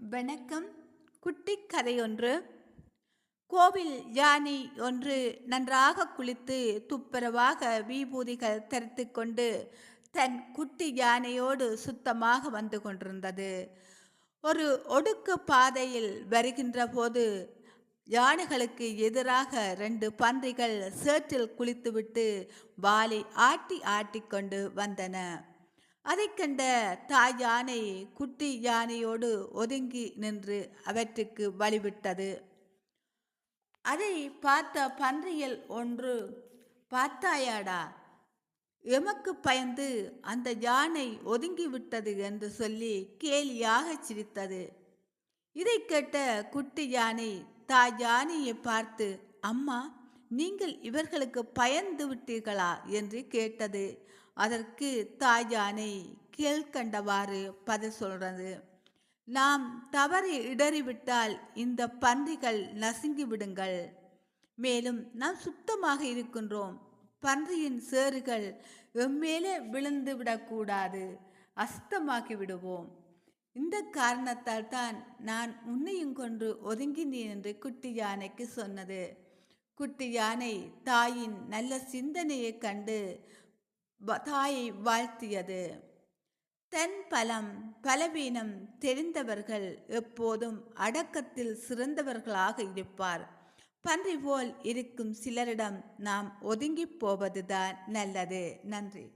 வணக்கம். குட்டி கதையொன்று. கோவில் யானை ஒன்று நன்றாக குளித்து துப்புரவாக விபூதிகள் தெரித்து கொண்டு தன் குட்டி யானையோடு சுத்தமாக வந்து கொண்டிருந்தது. ஒரு ஒடுக்கு பாதையில் வருகின்ற போது யானைகளுக்கு எதிராக ரெண்டு பன்றிகள் சேற்றில் குளித்துவிட்டு வாலை ஆட்டி ஆட்டிக்கொண்டு வந்தன. அதைக் கண்ட தாய் யானை குட்டி யானையோடு ஒதுங்கி நின்று அவற்றுக்கு வழிவிட்டது. அதை பார்த்த பன்றியல் ஒன்று பார்த்தாயாடா எமக்கு பயந்து அந்த யானை ஒதுங்கி விட்டது என்று சொல்லி கேலியாக சிரித்தது இதை கேட்ட குட்டி யானை தாய் யானையை பார்த்து அம்மா நீங்கள் இவர்களுக்கு பயந்து விட்டீர்களா என்று கேட்டது. அதற்கு தாய் யானை கீழ்கண்டவாறு பதில் சொல்றது. நாம் தவறி இடறிவிட்டால் இந்த பன்றிகள் நசுங்கி விடுங்கள். மேலும் நாம் சுத்தமாக இருக்கின்றோம். பன்றியின் சேறுகள் எம்மேலே விழுந்து விடக்கூடாது. அசுத்தமாக்கி விடுவோம். இந்த காரணத்தால் தான் நான் உன்னையும் கொன்று ஒதுங்கினேன் என்று குட்டி யானைக்கு சொன்னது. குட்டி யானை தாயின் நல்ல சிந்தனையை கண்டு தாயை வாழ்த்தியது. தன் பலம் பலவீனம் தெரிந்தவர்கள் எப்போதும் அடக்கத்தில் சிறந்தவர்களாக இருப்பார். பன்றி போல் இருக்கும் சிலரிடம் நாம் ஒதுங்கி போவதுதான் நல்லது. நன்றி.